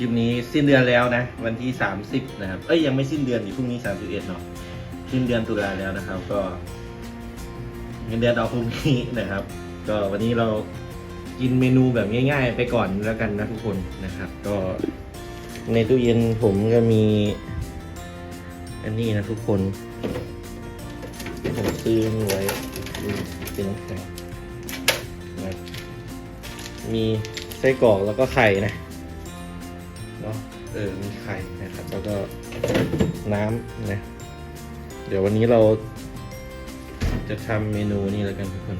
ลิปนี้สิ้นเดือนแล้วนะ วันที่ 30 นะครับ เอ้ยยังไม่สิ้นเดือนอยู่พรุ่งนี้ 31เนาะสิ้นเดือนตุลาแล้วนะครับ ก็เงินเดือนเอาพรุ่งนี้นะครับ ก็วันนี้เรากินเมนูแบบง่าย ๆ ไปก่อนแล้วกันนะทุกคนนะครับ ก็ในตู้เย็นผมก็มี อันนี้นะทุกคนผมซื้อมาไว้เป็นน้ำแข็งนะมีไส้กรอกแล้วก็ไข่นะ เออมีไข่นะครับ แล้วก็น้ำนะ เดี๋ยววันนี้เราจะทำเมนูนี้แล้วกันทุกคน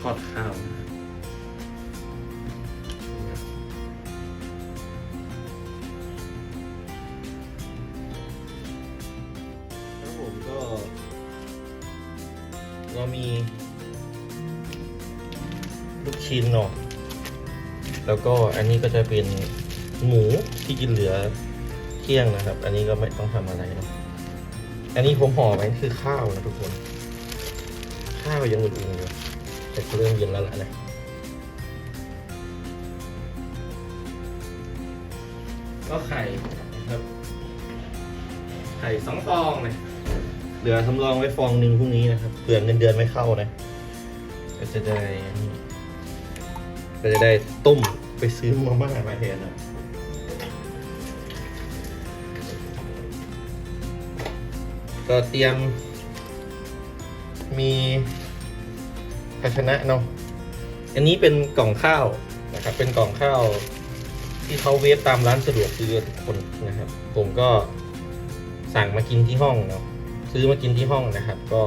ทอดข้าวนะครับแล้วผมก็เรามี ลูกชิ้นเนาะแล้วก็อันนี้ก็จะเป็น หมูที่กินเหลือเที่ยงนะครับ อันนี้ก็ไม่ต้องทำอะไรเนาะอันนี้ผมห่อไว้คือข้าวนะทุกคน ข้าวยังอุ่นๆอยู่แต่เริ่มเย็นแล้วล่ะนะก็ไข่นะครับ ไข่สองฟองนะเหลือสำรองไว้ฟองหนึ่งพรุ่งนี้นะครับเผื่อเงินเดือนไม่เข้านะก็จะได้ก็จะได้ต้มไปซื้อมาม่ามาแทนนะ ก็เตรียม มีภาชนะเนาะอันนี้เป็นกล่องข้าวนะครับ เป็นกล่องข้าวที่เขาเวฟตามร้านสะดวกซื้อทุกคนนะครับ ผมก็สั่งมากินที่ห้องเนาะซื้อมากินที่ห้องนะครับ ก็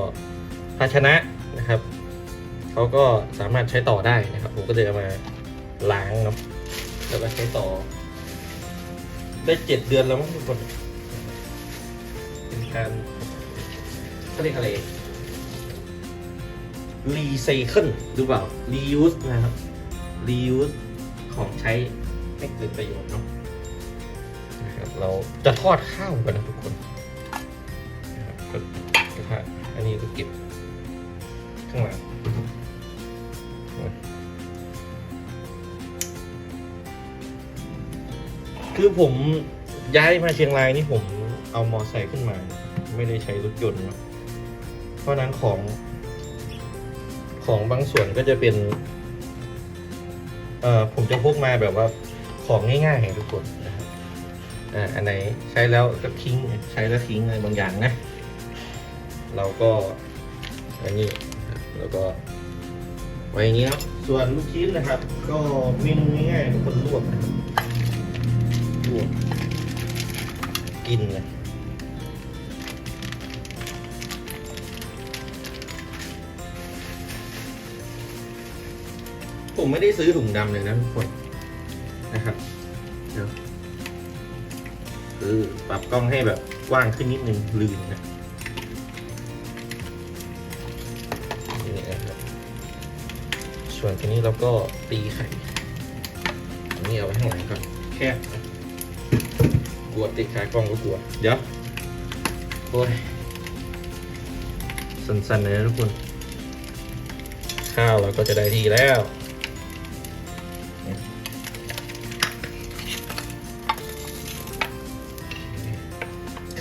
ภาชนะนะครับเขาก็สามารถใช้ต่อได้นะครับ ผมก็เลยเอามาล้างเนาะแล้วก็ใช้ต่อ ได้เจ็ดเดือนแล้วมั้งทุกคนเป็นการ เขาเรียกอะไรรีไซเคิลหรือเปล่ารียูสนะครับรียูสของใช้ให้เกิดประโยชน์เนาะนะครับเราจะทอดข้าวกันนะทุกคนนะครับก็กระทะอันนี้ก็เก็บข้างหลังคือผมย้ายมาเชียงรายนี่ผมเอามอไซค์ขึ้นมา ไม่ได้ใช้รถยนต์เนอะ เพราะนั้นของ ของบางส่วนก็จะเป็น เอ่อผมจะพกมาแบบว่าของง่ายๆให้ทุกคนนะครับอ่าอันไหนใช้แล้วก็ทิ้งใช้แล้วทิ้งอะไรบางอย่างนะ เราก็อันนี้แล้วก็ไว้อย่างนี้เนาะส่วนลูกชิ้นนะครับ ก็เมนูง่ายๆทุกคนลวกนะครับลวกกินเลย ผมไม่ได้ซื้อถุงดำเลยนะทุกคนนะครับเดี๋ยวคือปรับกล้องให้แบบกว้างขึ้นนิดนึงลืมนะนี่นะครับส่วนทีนี้เราก็ตีไข่อันนี้เอาไว้ข้างหลังก่อนแคบกลัวติดขากล้องก็กลัว เดี๋ยวโอ้ยสั้นๆเลยนะทุกคน ข้าวเราก็จะได้ทีแล้ว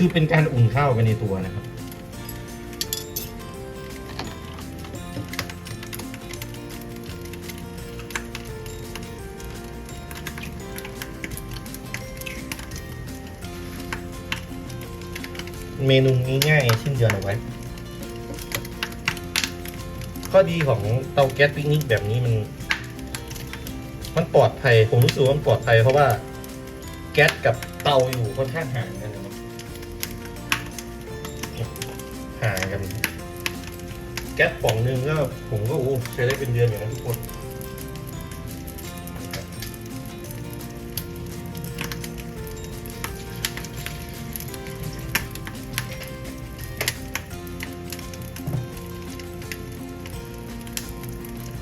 คือเป็นการอุ่นข้าวไปในตัวนะครับ เมนูง่ายๆเช่นเดียวเอาไว้ ข้อดีของเตาแก๊สปิกนิกแบบนี้มัน มันปลอดภัย ผมรู้สึกว่ามันปลอดภัยเพราะว่า แก๊สกับเตาอยู่ค่อนข้างห่าง ก๊สป่องหนึ่งก็ผมก็โอ้ใช้ได้เป็นเดือนอย่างนั้นทุกคน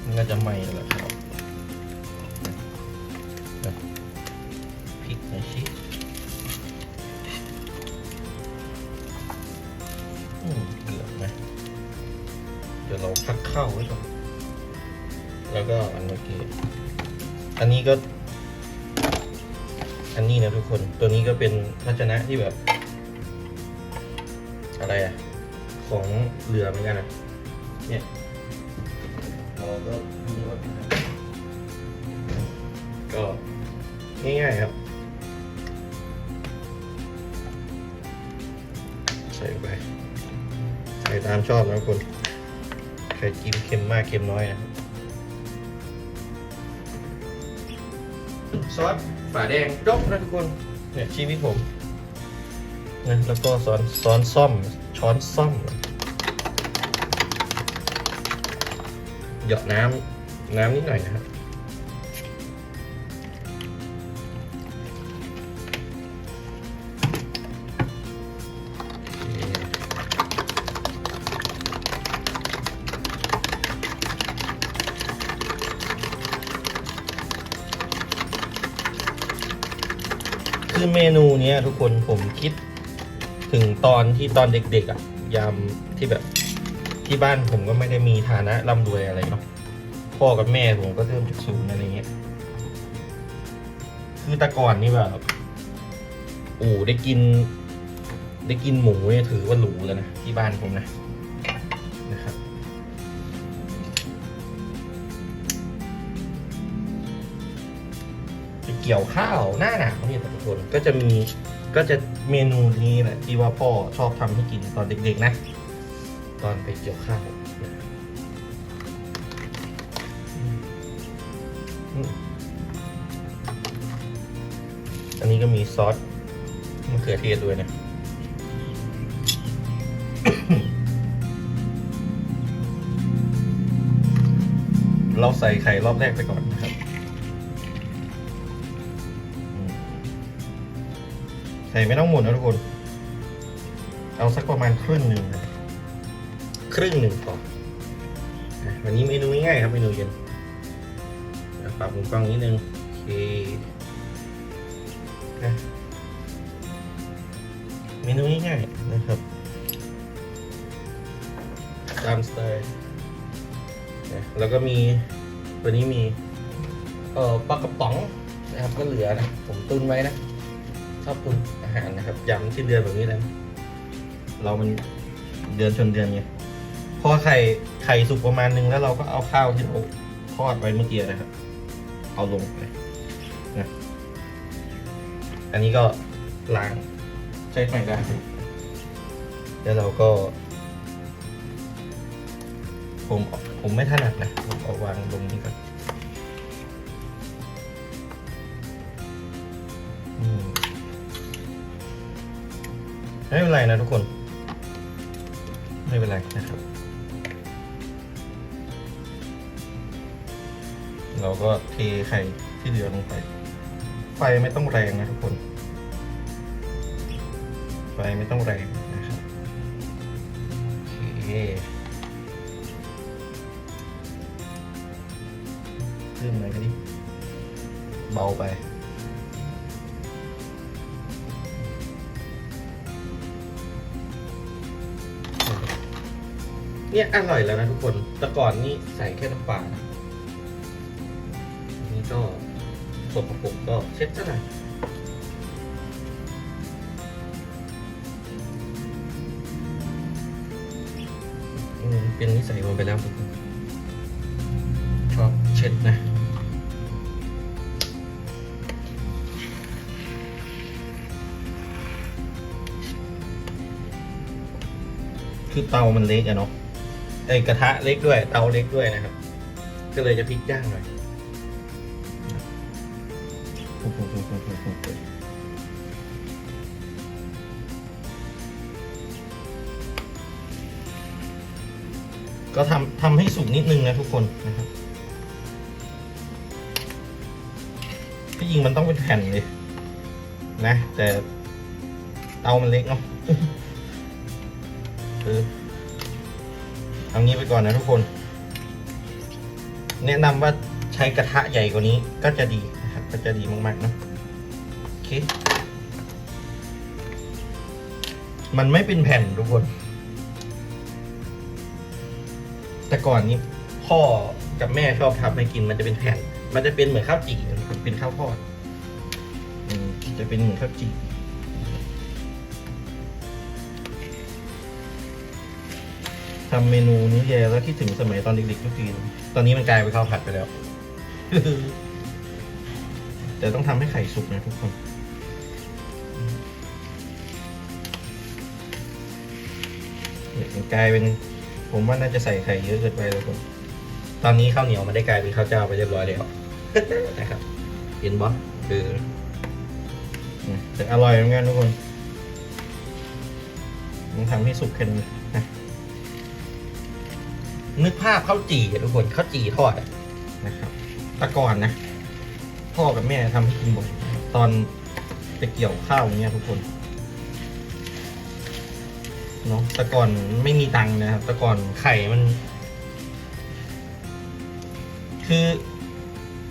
มันก็จะไหม้แล้วครับ ตัวนี้ก็เป็นภาชนะที่แบบ อะไรอะของเรือเหมือนกันนะเนี่ยเราก็ก็ง่ายๆครับ ใส่ไปใส่ตามชอบนะทุกคนใครกินเค็มมากเค็มน้อยนะซอสฝาแดงจบนะทุกคน เนี่ยชีวิตผมนะแล้วก็ซ้อนซ้อนซ่อมช้อนซ่อม หยดน้ำน้ำนิดหน่อยนะครับ ทุกคนผมคิดถึงตอนที่ตอนเด็กๆอะ ยามที่แบบที่บ้านผมก็ไม่ได้มีฐานะร่ำรวยอะไรเนาะพ่อกับแม่ผมก็เริ่มจากศูนย์อะไรเงี้ย คือแต่ก่อนนี่แบบโอ้ได้กิน ได้กินหมูเนี่ยถือว่าหรูแล้วนะที่บ้านผมนะนะครับไปเกี่ยวข้าวหน้าหนาวเนี่ยทุกคนก็จะมี ก็จะเมนูนี้แหละที่ว่าพ่อชอบทำให้กินตอนเด็กๆนะ ตอนไปเกี่ยวข้าวอันนี้ก็มีซอสมะเขือเทศด้วยนะเราใส่ไข่รอบแรกไปก่อนนะครับ ใส่ไม่ต้องหมดนะทุกคน เอาสักประมาณครึ่งหนึ่งครึ่งหนึ่งพออะวันนี้เมนูง่ายครับเมนูเย็นปรับมุมกล้องนิดนึงโอเคนะเมนูง่ายๆนะครับตามสไตล์แล้วก็มีตัวนี้มีเอ่อปลากระป๋องนะครับก็เหลือนะ ผมตุนไว้นะ ชอบตุน หารนะครับยำที่เดือนแบบนี้เลยนะเรามันเดือนชนเดือนไงพอไข่ไข่สุกประมาณนึงแล้วเราก็เอาข้าวที่เราทอดไว้เมื่อกี้นะครับ เอาลงไปนะอันนี้ก็ล้างใช้ใหม่ได้แล้วเราก็ ผมผมไม่ถนัดนะผมเอาวางลงนี้ก่อนอืม ไม่เป็นไรนะทุกคน ไม่เป็นไรนะครับ เราก็เทไข่ที่เหลือลงไป ไฟไม่ต้องแรงนะทุกคน ไฟไม่ต้องแรงนะครับโอเคเพิ่มอะไรกันดิเบาไป เนี่ยอร่อยแล้วนะทุกคน แต่ก่อนนี่ใส่แค่น้ำปลานะนี่ก็สกปรกก็เช็ดซะหน่อยอืมเป็นนิสัยผมไปแล้วทุกคนชอบเช็ดนะคือเตามันเล็กอะเนาะ ไอกระทะเล็กด้วยเตาเล็กด้วยนะครับ ก็เลยจะพลิกย่างหน่อยก็ทำทำให้สุกนิดนึงนะทุกคนนะครับที่จริงมันต้องเป็นแผ่นเลยนะ แต่เตามันเล็กเนาะคืออ ก่อนนะทุกคน แนะนำว่าใช้กระทะใหญ่กว่านี้ก็จะดีนะครับก็จะดีมากๆเนะโอเค มันไม่เป็นแผ่นทุกคน แต่ก่อนนี้พ่อกับแม่ชอบทำให้กินมันจะเป็นแผ่น มันจะเป็นเหมือนข้าวจี่เป็นข้าวทอดอืมจะเป็นเหมือนข้าวจี่ ทำเมนูนี้แย่แล้วคิดถึงสมัยตอนเด็กๆทุกทีตอนนี้มันกลายเป็นข้าวผัดไปแล้ว แต่ต้องทำให้ไข่สุกนะทุกคนเนี่ยมันกลายเป็น ผมว่าน่าจะใส่ไข่เยอะเกินไปแล้วคนตอนนี้ข้าวเหนียวมันได้กลายเป็นข้าวเจ้าไปเรียบร้อยแล้วนะครับเห็นบอสคือแต่อร่อยเหมือนกันทุกคนต้องทำให้สุกแค่นี้ นึกภาพข้าวจี่ทุกคนข้าวจี่ทอดนะครับตะก่อนนะพ่อกับแม่ทำให้กินบ่อยตอนไปเกี่ยวข้าวอย่างเงี้ยทุกคนเนาะต่ก่อนไม่มีตังค์นะครับต่ก่อนไข่มัน คือ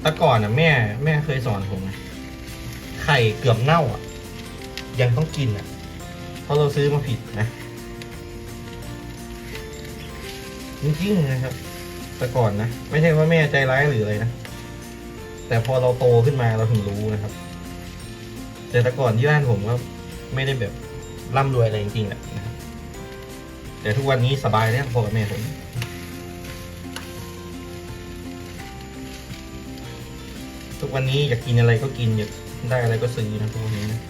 ต่ก่อนอะ แม่ แม่เคยสอนผมนะไข่เกือบเน่าอะ ยังต้องกินอะเพราะเราซื้อมาผิดนะ จริงๆนะครับ แต่ก่อนนะ ไม่ใช่ว่าแม่ใจร้ายหรืออะไรนะ แต่พอเราโตขึ้นมาเราถึงรู้นะครับ แต่แต่ก่อนที่บ้านผมก็ไม่ได้แบบร่ำรวยอะไรจริงๆแหละนะครับแต่ทุกวันนี้สบายแล้วพอกับแม่ผมทุกวันนี้อยากกินอะไรก็กินอยากได้อะไรก็ซื้อนะทุกวันนี้นะ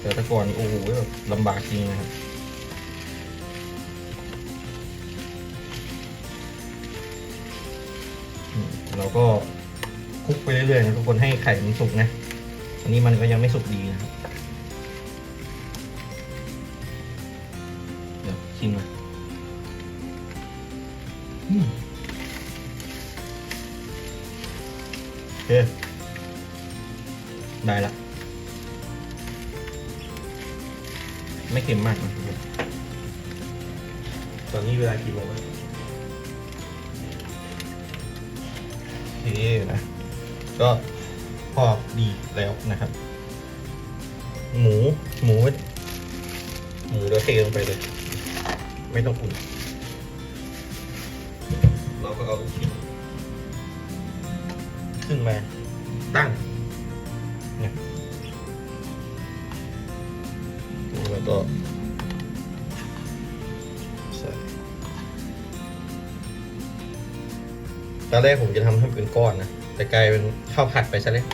แต่แต่ก่อนโอ้โหแบบลำบากจริงนะครับ เราก็คลุกไปเรื่อยๆนะทุกคนให้ไข่มันสุกนะ อันนี้มันก็ยังไม่สุกดีนะเดี๋ยวชิมหน่อยอืมโอเคได้ละ ไม่เค็มมากนะตอนนี้เวลากี่โมงแล้ว นะ ก็พอดีแล้วนะครับ หมูหมูหมูเราเทลงไปเลย ไม่ต้องอุ่น เราก็เอาลูกชิ้นขึ้นมาตั้งเนี่ยแล้วก็ ตอนแรกผมจะทำให้เป็นก้อนนะ แต่กลายเป็นข้าวผัดไปซะเลย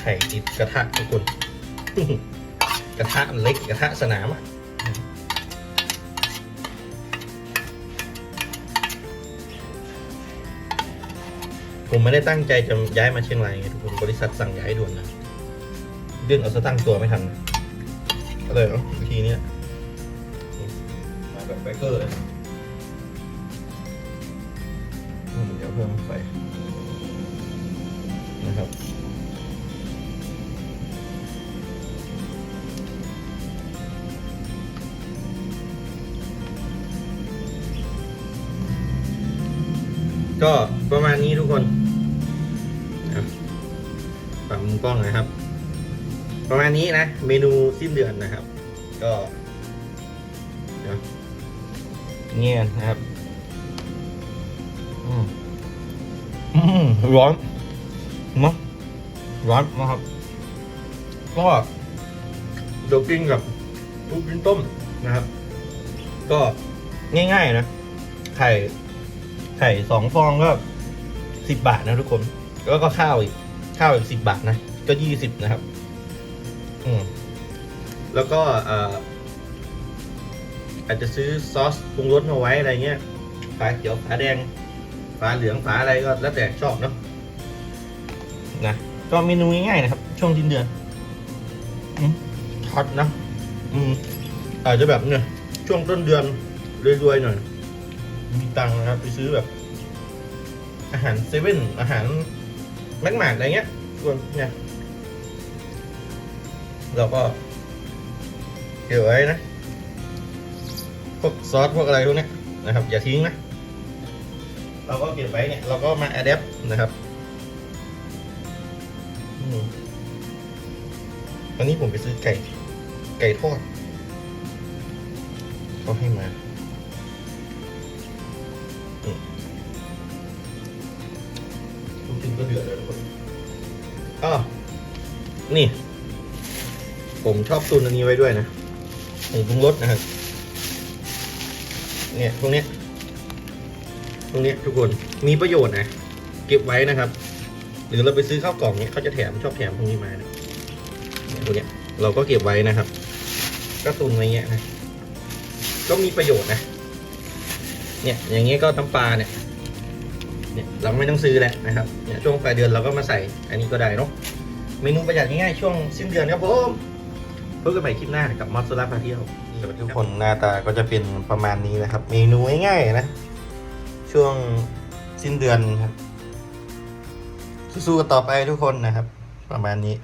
ไข่ติดกระทะทุกคน กระทะมันเล็กกระทะสนามอะผมไม่ได้ตั้งใจจะย้ายมาเชียงรายไงทุกคนบริษัทสั่งย้ายด่วนนะเรื่องเอาสตั้งตัวไม่ทันก็เลยเอทีเนี้ยมาแบบไบเกอร์เลยมเดี๋ยวเพิ่มไฟนะครับ ก็ประมาณนี้ทุกคนปรับมุมกล้องนะครับ ประมาณนี้นะ เมนูสิ้นเดือนนะครับ ก็เงี้ยนะครับอืมอืมร้อนเนาะร้อนนะครับ ก็เดี๋ยวกินกับลูกชิ้นต้มนะครับ ก็ง่ายๆนะไข่ ไข่สองฟองก็สิบบาทนะทุกคน แล้วก็ข้าวอีก ข้าวอีกสิบบาทนะ ก็ยี่สิบนะครับ อืม แล้วก็อ่ออาจจะซื้อซอสปรุงรสมาไว้อะไรเงี้ยฝาเขียวฝาแดงฝาเหลืองฝาอะไรก็แล้วแต่ชอบเนาะนะก็เมนูง่ายๆนะครับ ช่วงสิ้นเดือนอืมฮอตนะ อืมอาจจะแบบเนี่ย ช่วงต้นเดือนรวยๆหน่อย มีตังค์นะครับ ไปซื้อแบบ อาหารเซเว่นอาหารแม็กมาร์อะไรเงี้ยส่วนเนี่ยเราก็เก็บไว้นะ พวกซอสพวกอะไรพวกเนี้ยนะครับ อย่าทิ้งนะ เราก็เก็บไว้เนี่ย เราก็มาอัดแอปนะครับวันนี้ผมไปซื้อไก่ ไก่ทอดเขาให้มา ก็เดือดเลยทุกคนอ๋อนี่ ผมชอบตุนอันนี้ไว้ด้วยนะผงปรุงรสนะครับ เนี่ยตรงนี้ตรงนี้ทุกคนมีประโยชน์นะ เก็บไว้นะครับ หรือเราไปซื้อข้าวกล่องเนี้ยเขาจะแถมชอบแถมพวกนี้มานะเนี่ยตัวเนี้เราก็เก็บไว้นะครับ ก็ตุนไว้เงี้ยนะ ก็มีประโยชน์นะ เนี่ย อย่างเงี้ยก็น้ำปลาเนี่ย เนี่ยเราไม่ต้องซื้อแล้วนะครับเนี่ยช่วงปลายเดือนเราก็มาใส่อันนี้ก็ได้เนาะเมนูประหยัดง่ายๆช่วงสิ้นเดือนครับผมพบกันใหม่คลิปหน้ากับมอสซาลาพาเที่ยวสวัสดีทุกคนหน้าตาก็จะเป็นประมาณนี้นะครับ เมนูง่ายๆนะ ช่วงสิ้นเดือนครับสู้ๆกันต่อไปทุกคนนะครับ ประมาณนี้